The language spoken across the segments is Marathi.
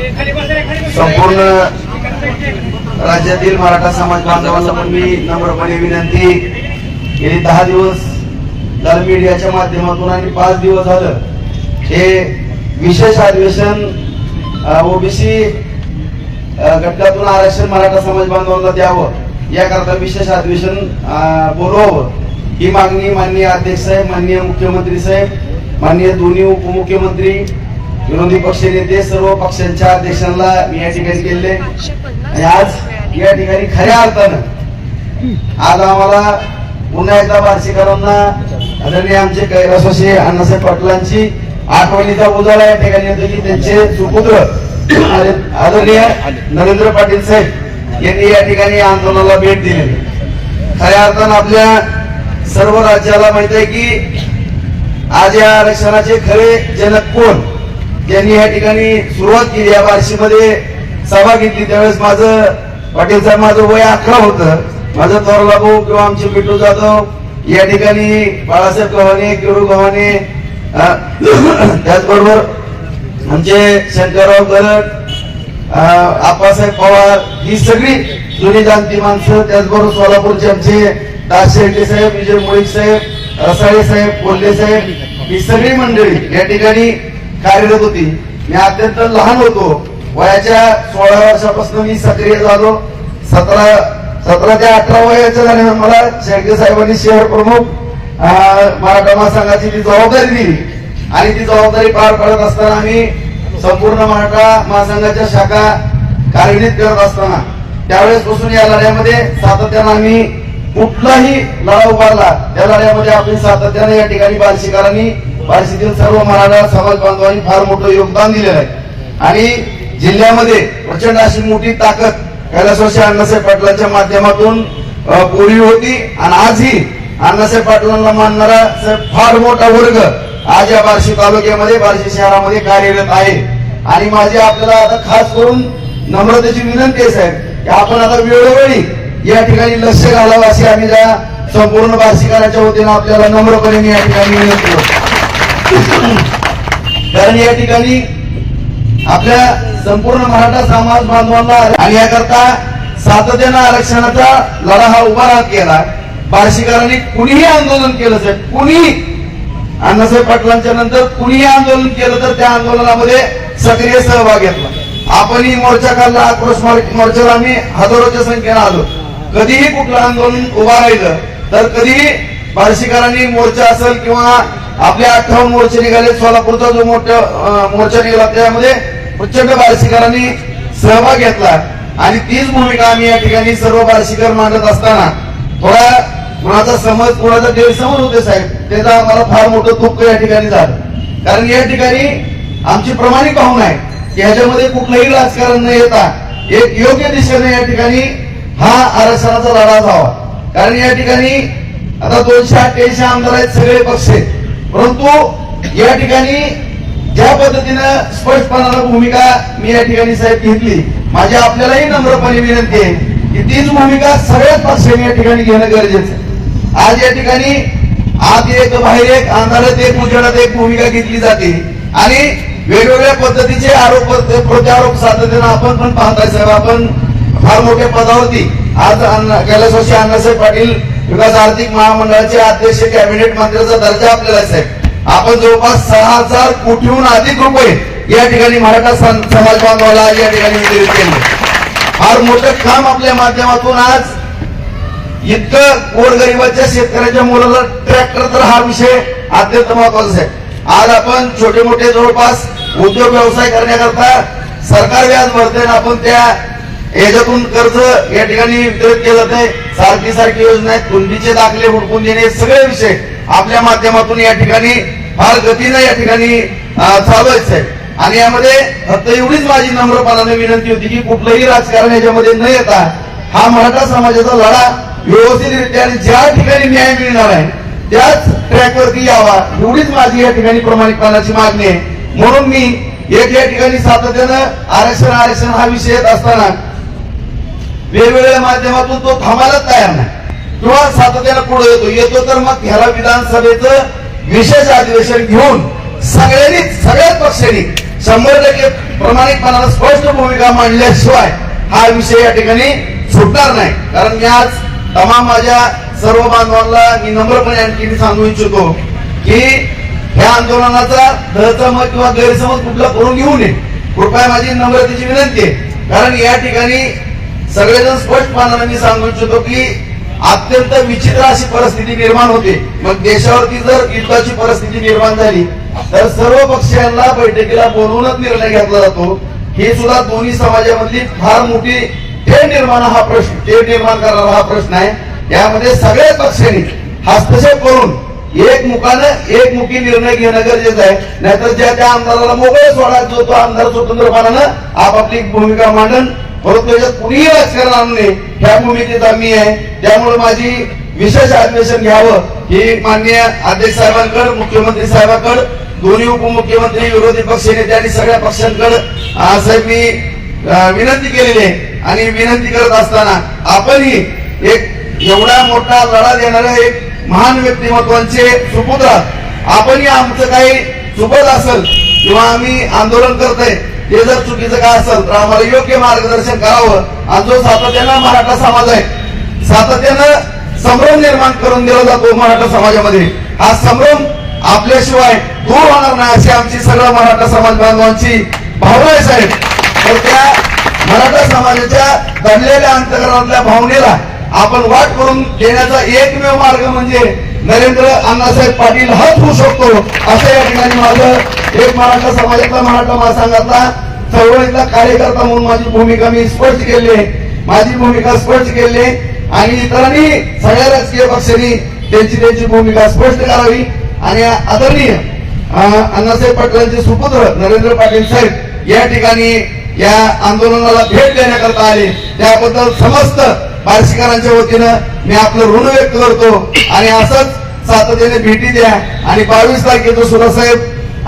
संपूर्ण राज्यातील मराठा समाज बांधवांना पण मी नम्रपणे विनंती गेली दहा दिवस लाल मीडियाच्या माध्यमातून आणि पाच दिवस झालं. हे विशेष अधिवेशन ओबीसी घटकातून आरक्षण मराठा समाज बांधवांना द्यावं याकरता विशेष अधिवेशन बोलवावं. ही मागणी माननीय अध्यक्ष साहेब माननीय मुख्यमंत्री साहेब माननीय दोन्ही उपमुख्यमंत्री विरोधी पक्ष नेते सर्व पक्षांच्या अध्यक्षांना मी या ठिकाणी केले आणि आज या ठिकाणी खऱ्या अर्थानं आज आम्हाला पुन्हा एकदा बार्शीकरांना आदरणीय आमचे कैलासवासी अण्णासाहेब पाटलांची आठवणीचा उजाळा या ठिकाणी होतो की त्यांचे सुपुत्र आदरणीय नरेंद्र पाटील साहेब यांनी या ठिकाणी आंदोलनाला भेट दिलेली. खऱ्या अर्थानं आपल्या सर्व राज्याला माहीत आहे की आज या आरक्षणाचे खरे जनक कोण? त्यांनी या ठिकाणी सुरुवात केली. या बार्शीमध्ये सभा घेतली. त्यावेळेस माझं पाटील साहेब माझं वय अकरा होतं. माझं थोरला भाऊ किंवा आमचे बिट्टू जाधव या ठिकाणी बाळासाहेब गव्हाणे किरू गव्हाणे त्याचबरोबर आमचे शंकरराव गरड आप्पासाहेब पवार ही सगळी जुनी जाणती माणसं त्याचबरोबर सोलापूरचे आमचे दास शेट्टी साहेब विजय मुळीक साहेब रसाळे साहेब कोल्हे साहेब ही सगळी मंडळी या ठिकाणी कार्यरत होती. मी अत्यंत लहान होतो. वयाच्या सोळा वर्षापासून मी सक्रिय झालो. सतरा सतरा ते अठरा वयाच्या झाल्यानंतर मला शेडगे साहेबांनी शहर प्रमुख मराठा महासंघाची जी जबाबदारी दिली. आणि ती जबाबदारी पार पाडत असताना आम्ही संपूर्ण मराठा महासंघाच्या शाखा कार्यान्वित करत असताना त्यावेळेस पासून या लढ्यामध्ये सातत्यानं आम्ही कुठलाही लढा उभारला. त्या लढ्यामध्ये आपण सातत्याने या ठिकाणी बालशिकारांनी बार्शीतील सर्व मराठा समाज बांधवांनी फार मोठं योगदान दिलेलं आहे. आणि जिल्ह्यामध्ये प्रचंड अशी मोठी ताकद कैलासवासी अण्णासाहेब पाटलांच्या माध्यमातून पूर्वी होती. आणि आजही अण्णासाहेब पाटलांना मानणारा फार मोठा वर्ग आज या बार्शी तालुक्यामध्ये बार्शी शहरामध्ये कार्यरत आहे. आणि माझी आपल्याला आता खास करून नम्रतेची विनंती आहे साहेब की आपण आता वेळोवेळी या ठिकाणी लक्ष घालावं अशी आम्ही संपूर्ण बार्शीकरांच्या वतीनं आपल्याला नम्रपणे मी या ठिकाणी विनंती करतो. कारण या ठिकाणी आपल्या संपूर्ण मराठा समाज बांधवांना आणि याकरता सातत्यानं आरक्षणाचा लढा हा उभा राहत केला बार्शीकरांनी कुणीही आंदोलन केलं साहेब? कुणीही? अण्णासाहेब पाटलांच्या नंतर कुणीही आंदोलन केलं तर त्या आंदोलनामध्ये सक्रिय सहभाग घेतला. आपणही मोर्चा काढला आक्रोश मोर्चाला आम्ही हजारोच्या संख्येनं आलो. कधीही कुठलं आंदोलन उभा राहिलं तर कधीही बार्शीकरांनी मोर्चा असेल किंवा आपले अठरा मोर्चे निघाले सोलापूरचा जो मोठा मोर्चा निघाला त्यामध्ये प्रचंड बार्शीकरांनी सहभाग घेतला. आणि तीच भूमिका आम्ही या ठिकाणी सर्व बार्शीकर मांडत असताना थोडा कुणाचा समज कुणाचा गैरसमज होते साहेब त्याचा आम्हाला फार मोठं दुःख या ठिकाणी झालं. कारण या ठिकाणी आमची प्रमाणिक पाहून आहे की ह्याच्यामध्ये कुठलंही राजकारण न येता एक योग्य दिशेने या ठिकाणी हा आरक्षणाचा लढा जावा कारण या ठिकाणी आता दोनशे अठ्ठ्याऐंशी आमदार आहेत सगळे पक्ष. आहेत. परंतु या ठिकाणी ज्या पद्धतीनं स्पष्टपणाला भूमिका मी या ठिकाणी साहेब घेतली माझी आपल्यालाही नम्रपणे विनंती आहे की तीच भूमिका सगळ्याच पक्षांनी या ठिकाणी घेणं गरजेचं आज या ठिकाणी आत एक बाहेर एक अंधारात एक उजेडात एक भूमिका घेतली जाते आणि वेगवेगळ्या पद्धतीचे आरोप प्रत्यारोप सातत्यानं आपण पण पाहताय साहेब. आपण फार मोठ्या पदावरती. आज अण्णा- कैलासवासी अण्णासाहेब पाटील विकास आर्थिक महामंडळाचे अध्यक्ष कॅबिनेट मंत्र्याचा दर्जा आपल्याला साहेब आपण जवळपास सहा हजार कोटीहून अधिक रुपये या ठिकाणी मराठा समाज बांधवाला या ठिकाणी वितरित केले. फार मोठं काम आपल्या माध्यमातून आज इतकं गोरगरिबाच्या शेतकऱ्याच्या मुलाला ट्रॅक्टर तर हा विषय अत्यंत महत्त्वाचा आहे. आज आपण छोटे मोठे जवळपास उद्योग व्यवसाय करण्याकरता सरकार व्याज भरते आपण त्या याच्यातून कर्ज या ठिकाणी वितरित केलं जाते सारखी सारखी योजना आहेत. कुंडीचे दाखले हुडकून देणे हे सगळे विषय आपल्या माध्यमातून या ठिकाणी फार गतीनं या ठिकाणी चालू आहेत साहेब. आणि यामध्ये फक्त एवढीच माझी नम्रपणाने विनंती होती की कुठलंही राजकारण याच्यामध्ये न येता हा मराठा समाजाचा लढा व्यवस्थितरित्या आणि ज्या ठिकाणी न्याय मिळणार आहे त्याच ट्रॅकवरती यावा. एवढीच माझी या ठिकाणी प्रामाणिकपणाची मागणी आहे. म्हणून मी एक या ठिकाणी सातत्यानं आरक्षण आरक्षण हा विषय येत असताना वेगवेगळ्या माध्यमातून तो थांबायला तयार नाही. किंवा सातत्यानं पुढे येतो. येतो तर मग ह्याला विधानसभेचं विशेष अधिवेशन घेऊन सगळ्यांनी सगळ्याच पक्षांनी शंभर टक्के प्रामाणिकपणाला स्पष्ट भूमिका मांडल्याशिवाय हा विषय या ठिकाणी सुटणार नाही. कारण मी आज तमाम माझ्या सर्व बांधवांना मी नम्रपणे आणखी सांगू इच्छितो की ह्या आंदोलनाचा दहसमज किंवा गैरसमज कुठला करून घेऊ नये. कृपया माझी नम्रतेची विनंती आहे. कारण या ठिकाणी सगळेजण स्पष्टपणाने मी सांगू इच्छितो की अत्यंत विचित्र अशी परिस्थिती निर्माण होते. मग देशावरती जर युद्धाची परिस्थिती निर्माण झाली तर सर्व पक्षांना बैठकीला बोलवूनच निर्णय घेतला जातो. हे सुद्धा दोन्ही समाजामधली फार मोठी तेढ निर्माण हा प्रश्न ते निर्माण करणारा हा प्रश्न आहे. यामध्ये सगळ्या पक्षांनी हस्तक्षेप करून एक मुखानं एक मुखी निर्णय घेणं गरजेचं आहे. नाहीतर ज्या त्या आमदाराला मोकळे सोडा जो तो आमदार स्वतंत्रपणानं आपापली भूमिका मांडन परंतु त्याच्यात कुणीही राजकारण आणू नये ह्या भूमिकेत मी आहे. त्यामुळे माझी विशेष अधिवेशन घ्यावं ही माननीय अध्यक्ष साहेबांकडे मुख्यमंत्री साहेबांकडे दोन्ही उपमुख्यमंत्री विरोधी पक्ष नेते आणि सगळ्या पक्षांकडे साहेब मी विनंती केलेली आहे. आणि विनंती करत असताना आपणही एक एवढा मोठा लढा देणारे एक महान व्यक्तिमत्वांचे सुपुत्र आपणही आमचं काही चुकत असेल किंवा आम्ही आंदोलन करतोय हे जर चुकीचं काय असेल तर आम्हाला योग्य मार्गदर्शन करावं. आणि जो सातत्यानं मराठा समाज आहे सातत्यानं संभ्रम निर्माण करून दिला जातो मराठा समाजामध्ये. हा संभ्रम आपल्याशिवाय दूर होणार नाही अशी आमची सगळ्या मराठा समाज बांधवांची भावना आहे साहेब. तर त्या मराठा समाजाच्या दडलेल्या अंतकरणातल्या भावनेला आपण वाट करून देण्याचा एकमेव मार्ग म्हणजे नरेंद्र अण्णासाहेब पाटील हाच होऊ शकतो असं या ठिकाणी माझं एक मराठा समाजातला मराठा महासंघातला चळवळीतला कार्यकर्ता म्हणून माझी भूमिका मी स्पष्ट केली माझी भूमिका स्पष्ट केली आणि इतरांनी सगळ्या राजकीय पक्षांनी त्यांची त्यांची भूमिका स्पष्ट करावी. आणि आदरणीय अण्णासाहेब पाटलांचे सुपुत्र नरेंद्र पाटील साहेब या ठिकाणी या आंदोलनाला भेट देण्याकरता आले. त्याबद्दल समस्त बार्शीकरांच्या वतीनं मी आपलं ऋण व्यक्त करतो. आणि असंच सातत्याने भेटी द्या. आणि बावीस तारखेचं सुद्धा साहेब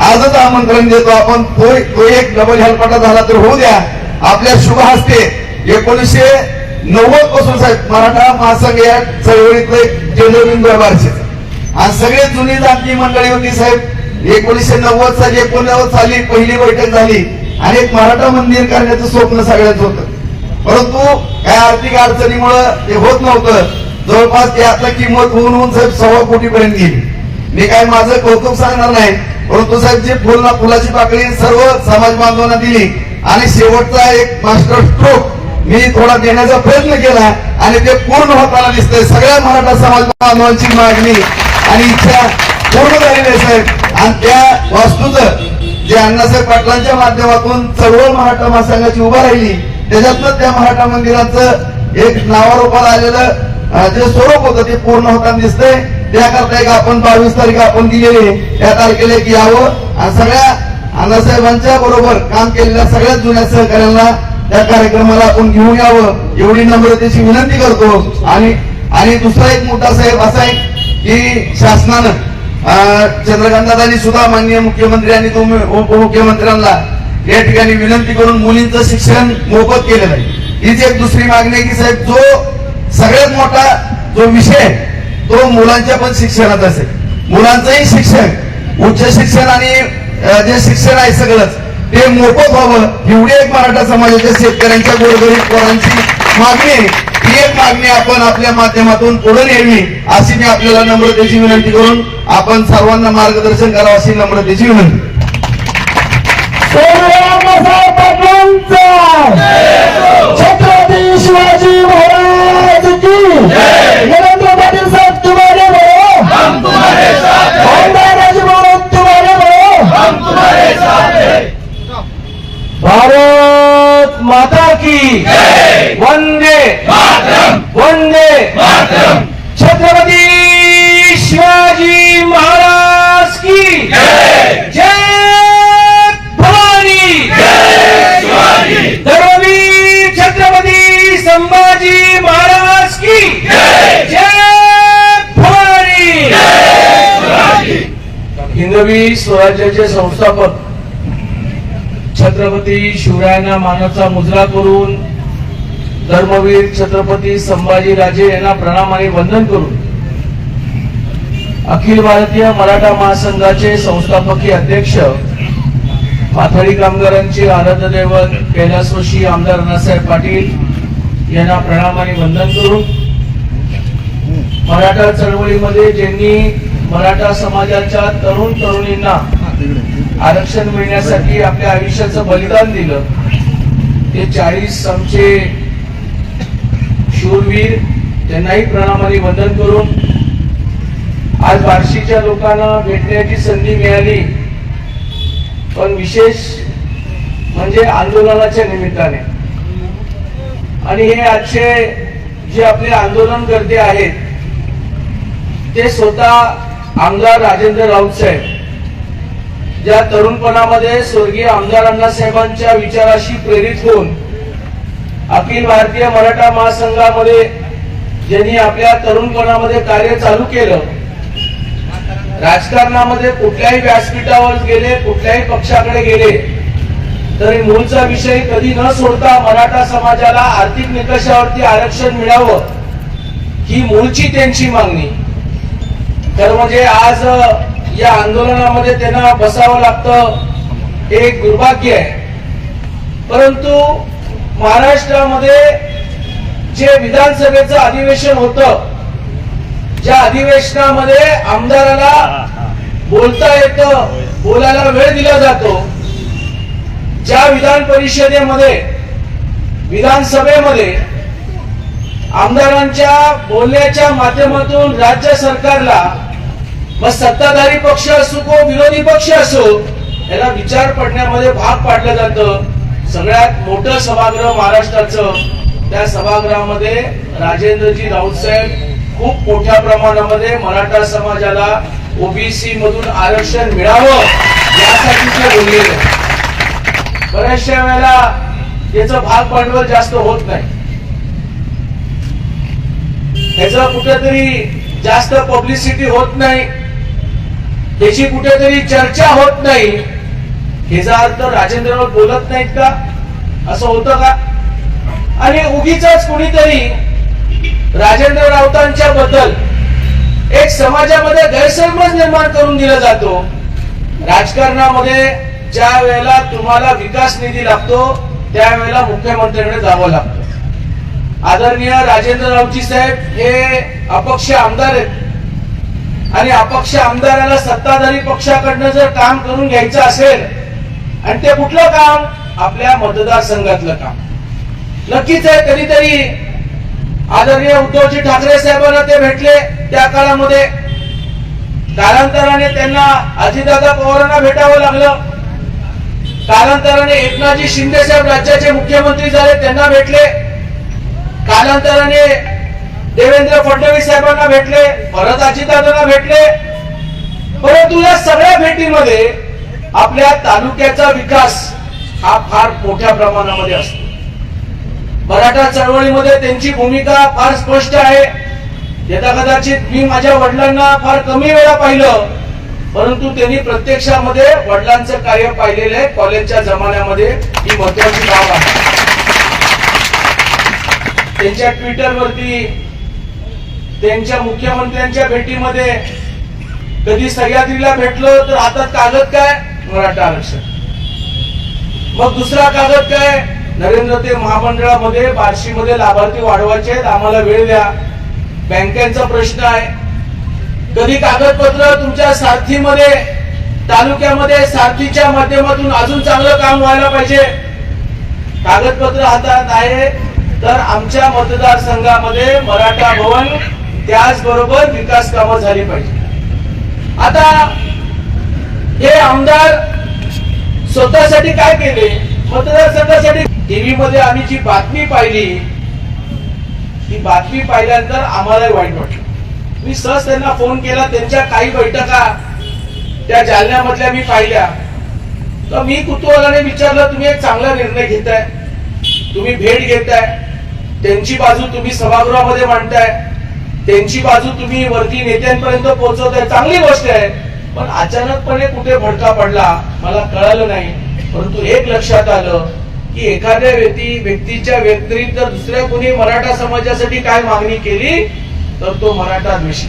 आजच आमंत्रण देतो आपण. तो तो एक डबल हेलपाटा झाला तर होऊ द्या. आपल्या शुभ हस्ते एकोणीसशे नव्वदपासून साहेब मराठा महासंघ या चळवळीतलं एक केंद्रबिंदू आहे आणि सगळे जुनी जाती मंडळी होती साहेब. एकोणीसशे नव्वद साली एकोणनव्वद साली पहिली बैठक झाली. आणि एक मराठा मंदिर करण्याचं स्वप्न सगळ्याच होतं. परंतु काय आर्थिक अडचणीमुळं ते होत नव्हतं. जवळपास ते आता किंमत होऊन होऊन साहेब सव्वा कोटी पर्यंत गेली. मी काय माझं कौतुक सांगणार नाही परंतु साहेब जी फुल फुलाची पाकळी सर्व समाज बांधवांना दिली. आणि शेवटचा एक मास्टर स्ट्रोक मी थोडा देण्याचा प्रयत्न केला आणि ते पूर्ण होताना दिसतंय. सगळ्या मराठा समाज बांधवांची मागणी आणि इच्छा पूर्ण झालेली आहे साहेब. आणि त्या वास्तूचं जे अण्णासाहेब पाटलांच्या माध्यमातून चळवळ मराठा महासंघाची उभा राहिली त्याच्यातनं त्या मराठा मंदिराचं एक नावारूपाला आलेलं जे स्वरूप होतं ते पूर्ण होताना दिसतंय. त्याकरता एक आपण बावीस तारीख आपण दिलेली त्या तारखेला एक यावं. आणि सगळ्या अण्णासाहेबांच्या बरोबर काम केलेल्या सगळ्या जुन्या सहकार्यांना त्या कार्यक्रमाला आपण घेऊन यावं. एवढी नम्रतेची विनंती करतो. आणि आणि दुसरा एक मुद्दा साहेब असा आहे की शासनानं अं, सुद्धा माननीय मुख्यमंत्री आणि उपमुख्यमंत्र्यांना या ठिकाणी विनंती करून मुलींचं शिक्षण मोफत केलेलं आहे. हीच एक दुसरी मागणी आहे की साहेब जो सगळ्यात मोठा जो विषय आहे, तो मुलांच्या पण शिक्षणात असेल. मुलांचंही शिक्षण उच्च शिक्षण आणि जे शिक्षण आहे सगळंच ते मोफत व्हावं. एवढी एक मराठा समाजाच्या शेतकऱ्यांच्या गोरगरीब पोरांची मागणी आहे. ही एक मागणी आपण आपल्या माध्यमातून पुढे न्यावी अशी मी आपल्याला नम्रतेची विनंती करून आपण सर्वांना मार्गदर्शन करावं अशी नम्रतेची विनंती. छत्रपती शिवाजी महाराज की नरेंद्र पाटील साहेब तुम्हारे बरो आमदार राजभवन तुम्हारे बरो भारत माता की वंदे वंदे छत्रपती शिवाजी महाराज की जय। भवानी। धर्मवीर छत्रपती संभाजी महाराज की जय। भवानी। हिंदवी स्वराज्याचे संस्थापक छत्रपती शिवरायांना मानाचा मुजरा करून धर्मवीर छत्रपती संभाजी राजे यांना प्रणाम आणि वंदन करून अखिल भारतीय मराठा महासंघाचे संस्थापकीय अध्यक्ष पाथळी कामगारांचे आराध्य दैवत कैलासवशी आमदार अण्णासाहेब पाटील यांना प्रणाम आणि वंदन करून मराठा चळवळीमध्ये ज्यांनी मराठा समाजाच्या तरुण तरुणींना आरक्षण मिळण्यासाठी आपल्या आयुष्याचं बलिदान दिलं. ते चाळीस आमचे शूरवीर त्यांनाही प्रणामाने वंदन करून आज बार्शीच्या लोकांना भेटण्याची संधी मिळाली. पण विशेष म्हणजे आंदोलनाच्या निमित्ताने. आणि हे आजचे जे आपले आंदोलनकर्ते आहेत ते स्वतः आमदार राजेंद्र राऊत साहेब. ज्या तरुणपणामध्ये स्वर्गीय आमदार अण्णासाहेबांच्या विचाराशी प्रेरित होऊन अखिल भारतीय मराठा महासंघामध्ये ज्यांनी आपल्या तरुणपणामध्ये कार्य चालू केलं राजकारणामध्ये कुठल्याही व्यासपीठावर गेले कुठल्याही पक्षाकडे गेले तरी मूळचा विषय कधी न सोडता मराठा समाजाला आर्थिक निकषावरती आरक्षण मिळावं ही मूळची त्यांची मागणी. तर म्हणजे आज या आंदोलनामध्ये त्यांना बसावं लागतं. हे एक दुर्भाग्य आहे. परंतु महाराष्ट्रामध्ये जे विधानसभेचं अधिवेशन होतं ज्या अधिवेशनामध्ये आमदाराला बोलता येतं बोलायला वेळ दिला जातो ज्या विधान परिषदेमध्ये विधानसभेमध्ये आमदारांच्या बोलण्याच्या माध्यमातून राज्य सरकारला मग सत्ताधारी पक्ष असो को विरोधी पक्ष असो याला विचार पडण्यामध्ये भाग पाडलं जातं. सगळ्यात मोठं सभागृह महाराष्ट्राचं त्या सभागृहामध्ये राजेंद्रजी राऊत साहेब खूप मोठ्या प्रमाणामध्ये मराठा समाजाला ओबीसी मधून आरक्षण मिळावं यासाठी ते बोललेले. बऱ्याचशा वेळेला याचं भाग भांडवल जास्त होत नाही. ह्याचं कुठेतरी जास्त पब्लिसिटी होत नाही. त्याची कुठेतरी चर्चा होत नाही. ह्याचा अर्थ राजेंद्र बोलत नाहीत का? असं होतं का? आणि उगीच कुणीतरी राजेंद्र राऊतांच्या बद्दल एक समाजामध्ये गैरसमज निर्माण करून दिला जातो. राजकारणामध्ये ज्या वेळेला तुम्हाला विकास निधी लागतो त्यावेळेला मुख्यमंत्र्यांकडे जावं लागतं. आदरणीय राजेंद्र रावजी साहेब हे अपक्ष आमदार आहेत. आणि अपक्ष आमदाराला सत्ताधारी पक्षाकडनं जर काम करून घ्यायचं असेल आणि ते कुठलं काम? आपल्या मतदारसंघातलं काम. नक्कीच आहे कधीतरी आदरणीय उद्धवजी ठाकरे साहेबांना ते भेटले त्या काळामध्ये. कालांतराने त्यांना अजितदादा पवारांना भेटावं लागलं. कालांतराने एकनाथजी शिंदे साहेब राज्याचे मुख्यमंत्री झाले त्यांना भेटले. कालांतराने देवेंद्र फडणवीस साहेबांना भेटले परत अजितदादांना भेटले. परंतु या सगळ्या भेटीमध्ये आपल्या तालुक्याचा विकास हा फार मोठ्या प्रमाणामध्ये असतो. मराठा चळवळीमध्ये त्यांची भूमिका फार स्पष्ट आहे. यदा कदाचित मी माझ्या वडिलांना फार कमी वेळा पाहिलं परंतु त्यांनी प्रत्यक्षामध्ये वडिलांचं कार्य पाहिलेलं आहे. कॉलेजच्या जमान्यामध्ये ही महत्वाची बाब आहे. त्यांच्या ट्विटर वरती त्यांच्या मुख्यमंत्र्यांच्या भेटीमध्ये कधी सह्याद्रीला भेटलो तर हातात कागद काय? मराठा आरक्षण. मग दुसरा कागद काय? नरेंद्र ते महामंडळामध्ये बार्शीमध्ये लाभार्थी वाढवायचे आहेत, आम्हाला वेळ द्या. बँकांचा प्रश्न आहे. कधी कागदपत्र तुमच्या सारथीमध्ये तालुक्यामध्ये सारथीच्या माध्यमातून अजून चांगलं काम व्हायला पाहिजे? कागदपत्र हातात आहे तर आमच्या मतदारसंघामध्ये मराठा भवन त्याचबरोबर विकास कामं झाली पाहिजे. आता हे आमदार स्वतःसाठी काय केले? मतदारसंघासाठी. टीव्ही मध्ये आम्ही जी बातमी पाहिली ती बातमी पाहिल्यानंतर आम्हालाही वाईट वाटलं. मी सहज त्यांना फोन केला त्यांच्या काही बैठका त्या जालन्यामधल्या मी पाहिल्या. तर मी कुतूहलाने विचारलं तुम्ही एक चांगला निर्णय घेताय. तुम्ही भेट घेताय. त्यांची बाजू तुम्ही सभागृहामध्ये मांडताय. त्यांची बाजू तुम्ही वरती नेत्यांपर्यंत पोहोचवताय चांगली गोष्ट आहे. पण अचानकपणे कुठे भडका पडला मला कळालं नाही. परंतु एक लक्षात आलं की एखाद्या व्यक्ती व्यक्तीच्या व्यतिरिक्त दुसऱ्या कोणी मराठा समाजासाठी काय मागणी केली तर तो मराठा द्वेषी.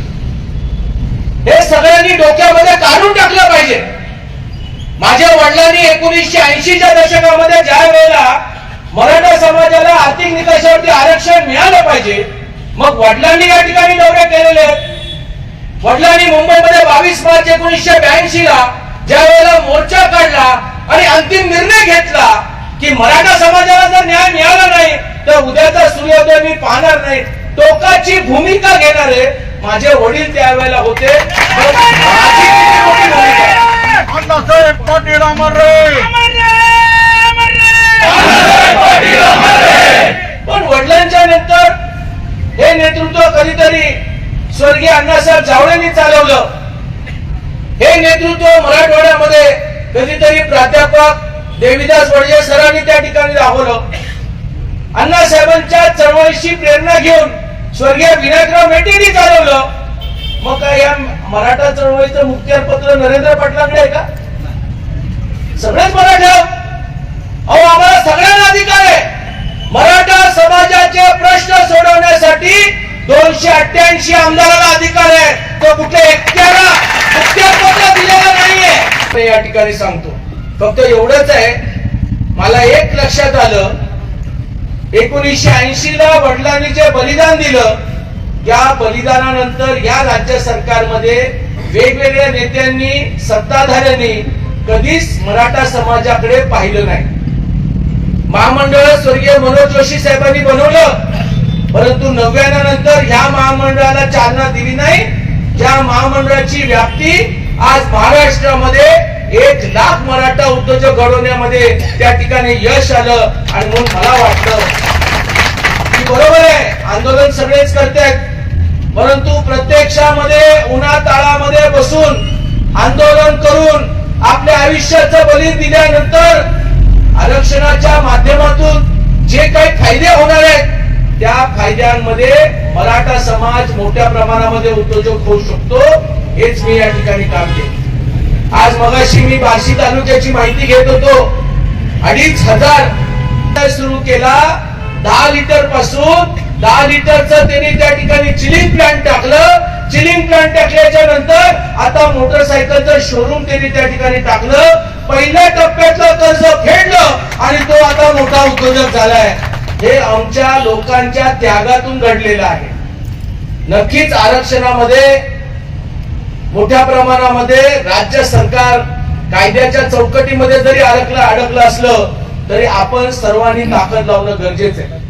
हे सगळ्यांनी डोक्यामध्ये काढून टाकलं पाहिजे. माझ्या वडिलांनी एकोणीसशे ऐंशीच्या दशकामध्ये ज्या वेळेला मराठा समाजाला आर्थिक निकषावरती आरक्षण मिळालं पाहिजे मग वडिलांनी या ठिकाणी दौरे केलेले आहेत. वडिलांनी मुंबईमध्ये बावीस मार्च एकोणीसशे ब्याऐंशी ला ज्या वेळेला मोर्चा काढला आणि अंतिम निर्णय घेतला की मराठा समाजाला जर न्याय मिळाला नाही तर उद्याचा सूर्योदय मी पाहणार नाही टोकाची भूमिका घेणारे माझे वडील त्यावेळेला होते. पण माझी किती मोठी भूमिका आहे? अण्णासाहेब पाटील अमर रे पण वडिलांच्या नंतर हे नेतृत्व कधीतरी स्वर्गीय अण्णासाहेब जावळेंनी चालवलं. हे नेतृत्व मराठवाड्यामध्ये कधीतरी प्राध्यापक देविदास वडजे सरांनी त्या ठिकाणी दाखवलं. अण्णासाहेबांच्या चळवळीची प्रेरणा घेऊन स्वर्गीय विनायकराव मेटेंनी चालवलं. मग काय या मराठा चळवळीचं मुख्यपत्र नरेंद्र पाटलांकडे आहे का? सगळेच मराठा अहो आम्हाला सगळ्यांना अधिकार आहे. मराठा समाजाचे प्रश्न सोडवण्यासाठी दोनशे अठ्ठ्याऐंशी आमदाराला अधिकार आहे. तो कुठल्या एकट्याला मुख्यपत्र नाहीये. या ठिकाणी सांगतो. फक्त एवढंच आहे. मला एक लक्षात आलं. एकोणीसशे ऐंशी ला वडिलांनी जे बलिदान दिलं या बलिदानानंतर या राज्य सरकारमध्ये वेगवेगळ्या नेत्यांनी सत्ताधाऱ्यांनी कधीच मराठा समाजाकडे पाहिलं नाही. महामंडळ स्वर्गीय मनोज जोशी साहेबांनी बनवलं. परंतु नव्याण्णव नंतर ह्या महामंडळाला चालना दिली नाही. ज्या महामंडळाची व्याप्ती आज महाराष्ट्रामध्ये एक लाख मराठा उद्योजक घडवण्यामध्ये त्या ठिकाणी यश आलं आणि म्हणून मला वाटलं की बरोबर आहे आंदोलन सगळेच करतायत. परंतु प्रत्यक्षामध्ये उन्हा ताळामध्ये बसून आंदोलन करून आपल्या आयुष्याचं बली दिल्यानंतर आरक्षणाच्या माध्यमातून जे काही फायदे होणार आहेत कायद्यांमध्ये मराठा समाज मोठ्या प्रमाणामध्ये उद्योजक होऊ शकतो हेच मी या ठिकाणी काम केलं. आज मगाशी मी बार्शी तालुक्याची माहिती घेत होतो. अडीच हजार सुरू केला दहा लिटरपासून दहा लिटरचं त्यांनी त्या ठिकाणी चिलिंग प्लांट टाकलं. चिलिंग प्लांट टाकल्याच्या नंतर आता मोटरसायकलचं शोरूम त्यांनी त्या ठिकाणी टाकलं. पहिल्या टप्प्यातलं कर्ज फेडलं आणि तो आता मोठा उद्योजक झालाय. हे आमच्या लोकांच्या त्यागातून घडलेलं आहे. नक्कीच आरक्षणामध्ये मोठ्या प्रमाणामध्ये राज्य सरकार कायद्याच्या चौकटीमध्ये जरी अडकलं अडकलं असलं तरी आपण सर्वांनी ताकद लावणं गरजेचं आहे.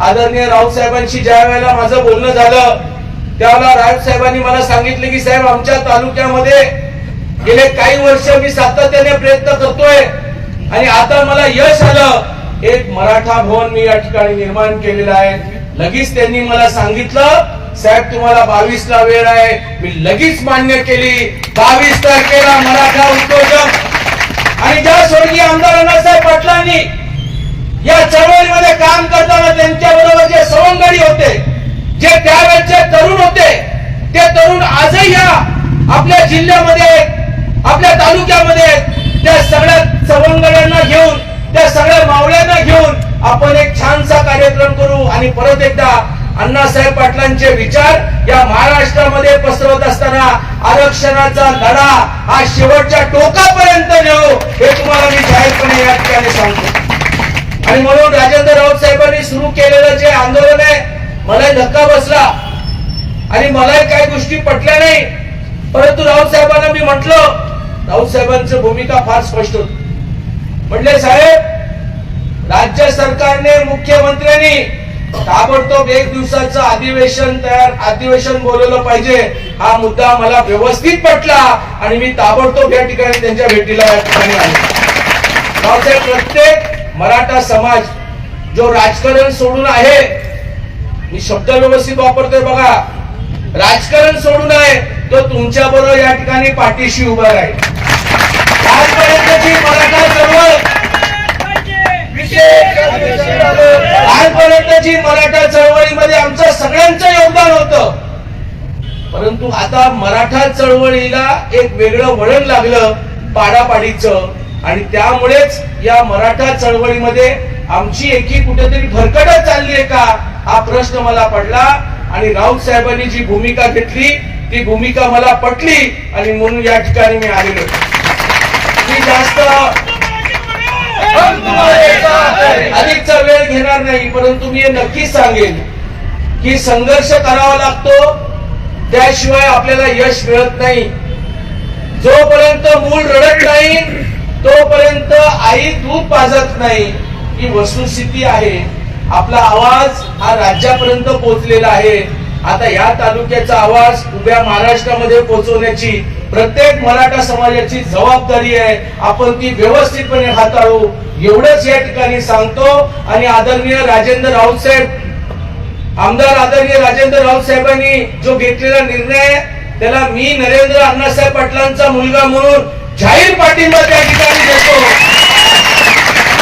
आदरणीय राऊत साहेबांशी ज्या वेळेला माझं बोलणं झालं त्यावेळेला राऊत साहेबांनी मला सांगितलं की साहेब आमच्या तालुक्यामध्ये गेले काही वर्ष मी सातत्याने प्रयत्न करतोय आणि आता मला यश आलं. एक मराठा भवन मी या ठिकाणी निर्माण केलेलं आहे. लगेच त्यांनी मला सांगितलं साहेब तुम्हाला बावीस ला वेळ आहे. मी लगेच मान्य केली. बावीस तारखेला मराठा उद्योजक आणि ज्या स्वर्गीय आमदार अण्णासाहेब पाटलांनी या चळवळीमध्ये काम करताना त्यांच्या बरोबर जे सवंगडी होते जे त्यावेळेचे तरुण होते ते तरुण आजही या आपल्या जिल्ह्यामध्ये आपल्या तालुक्यामध्ये त्या सगळ्या सवंगड्यांना घेऊन त्या सगळ्या मावळ्यांना घेऊन आपण एक छानसा कार्यक्रम करू आणि परत एकदा अण्णासाहेब पाटलांचे विचार या महाराष्ट्रामध्ये पसरवत असताना आरक्षणाचा लढा हा शेवटच्या टोकापर्यंत नेऊ हे तुम्हाला मी जाहीरपणे या ठिकाणी सांगतो. आणि म्हणून राजेंद्र राऊत साहेबांनी सुरू केलेलं जे आंदोलन आहे मलाही धक्का बसला. आणि मलाही काही गोष्टी पटल्या नाही. परंतु राऊत साहेबांना मी म्हटलं राऊत साहेबांची भूमिका फार स्पष्ट होती. म्हटले साहेब राज्य सरकारने मुख्यमंत्र्यांनी ताबडतोब एक दिवसाचं अधिवेशन तयार अधिवेशन बोलवलं पाहिजे. हा मुद्दा मला व्यवस्थित पटला आणि मी ताबडतोब या ठिकाणी त्यांच्या भेटीला या ठिकाणी आलो. प्रत्येक मराठा समाज जो राजकारण सोडून आहे मी शब्द व्यवस्थित वापरतोय बघा. राजकारण सोडून आहे तो तुमच्या बरोबर या ठिकाणी पाठीशी उभा राहील. आजपर्यंतची मराठा चळवळ आजपर्यंतची मराठा चळवळीमध्ये आमचं सगळ्यांचं योगदान होतं. परंतु आता मराठा चळवळीला एक वेगळं वळण लागलं पाडापाडीचं. आणि त्यामुळेच या मराठा चळवळीमध्ये आमची एकी कुठेतरी भरकटच चालली आहे का? हा प्रश्न मला पडला. आणि राऊत साहेबांनी जी भूमिका घेतली ती भूमिका मला पटली आणि म्हणून या ठिकाणी मी आलेलो जास्तीत जास्त. अधिकचा वेळ घेणार नाही परंतु मी नक्कीच सांगेन की संघर्ष करावा लागतो त्याशिवाय आपल्याला यश मिळत नाही. जोपर्यंत मूल रडत नाही तोपर्यंत आई दूध पाजत नाही. ही वस्तुस्थिती आहे. आपला आवाज हा राज्यापर्यंत पोहोचलेला आहे. आता या तालुक्याचा आवाज उभ्या महाराष्ट्रामध्ये पोहोचवण्याची प्रत्येक मराठा समाजाची जबाबदारी आहे. आपण ती व्यवस्थितपणे हाताळू. एवढंच या ठिकाणी सांगतो. आणि आदरणीय राजेंद्र राऊत साहेब आमदार आदरणीय राजेंद्र राऊत साहेबांनी जो घेतलेला निर्णय त्याला मी नरेंद्र अण्णासाहेब पाटलांचा मुलगा म्हणून जाहीर पाठिंबा त्या ठिकाणी देतो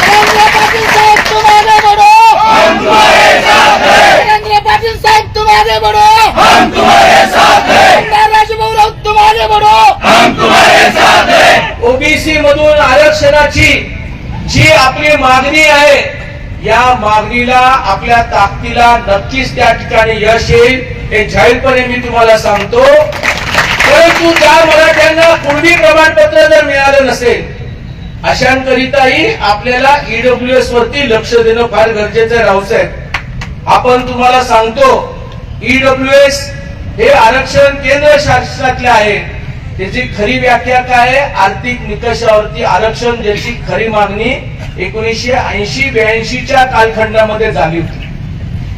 नरेंद्र पाटील साहब तुम आगे बढ़ो हम तुम्हारे साथ हैं नरेंद्र पाटील साहब तुम आगे बढ़ो हम तुम्हारे साथ हैं राजभवन राउत तुम आगे बढ़ो ओबीसी मधून आरक्षणाची जी आपली मागणी आहे या मागणीला आपल्या ताकदीला नक्कीच त्या ठिकाणी यश येईल हे जाहीरपणे मी तुम्हाला सांगतो. परंतु त्या मराठ्यांना पूर्वी प्रमाणपत्र जर मिळालं नसेल अशांकरिताही आपल्याला ईडब्ल्यू एस वरती लक्ष देणं फार गरजेचं आहे रावसाहेब. आपण तुम्हाला सांगतो ईडब्ल्यू एस हे आरक्षण केंद्र शासनातले आहे. त्याची खरी व्याख्या काय आहे? आर्थिक निकषावरती आरक्षण ज्याची खरी मागणी एकोणीसशे ऐंशी ब्याऐंशीच्या कालखंडामध्ये झाली होती.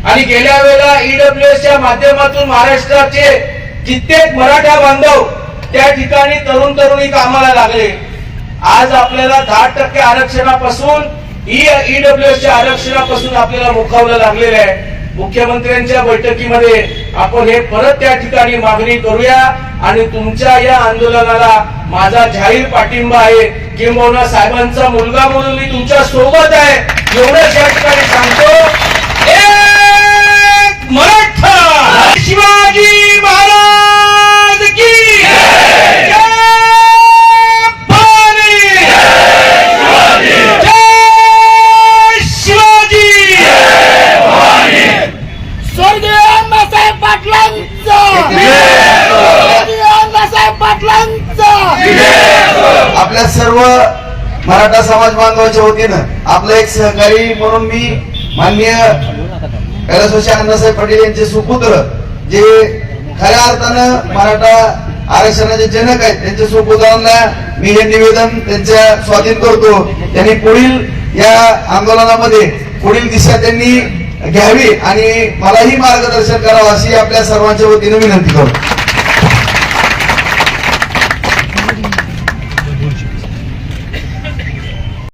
आणि गेल्या वेळेला ईडब्ल्यूएसच्या माध्यमातून महाराष्ट्राचे कित्येक मराठा बांधव त्या ठिकाणी तरुण तरुणी कामाला लागले. आज आपल्याला दहा टक्के आरक्षणापासून e- ईडब्ल्यूएसच्या आरक्षणापासून आपल्याला मुखावलं लागलेलं आहे. मुख्यमंत्र्यांच्या बैठकीमध्ये आपण हे परत त्या ठिकाणी मागणी करूया आणि तुमच्या या आंदोलनाला माझा जाहीर पाठिंबा आहे. किंबहुना साहेबांचा मुलगा म्हणून मी तुमच्यासोबत आहे. एवढंच या ठिकाणी सांगतो. मराठा! शिवाजी महाराज की सर्व मराठा समाज बांधवाच्या वतीनं आपलं एक सहकारी म्हणून मी माननीय कैलासवासी अण्णासाहेब पटेल यांचे सुपुत्र जे खऱ्या अर्थानं मराठा आरक्षणाचे जनक आहेत त्यांच्या सुपुत्रांना मी हे निवेदन त्यांच्या स्वाधीन करतो. त्यांनी पुढील या आंदोलनामध्ये पुढील दिशा त्यांनी घ्यावी आणि मलाही मार्गदर्शन करावं अशी आपल्या सर्वांच्या वतीनं विनंती करतो.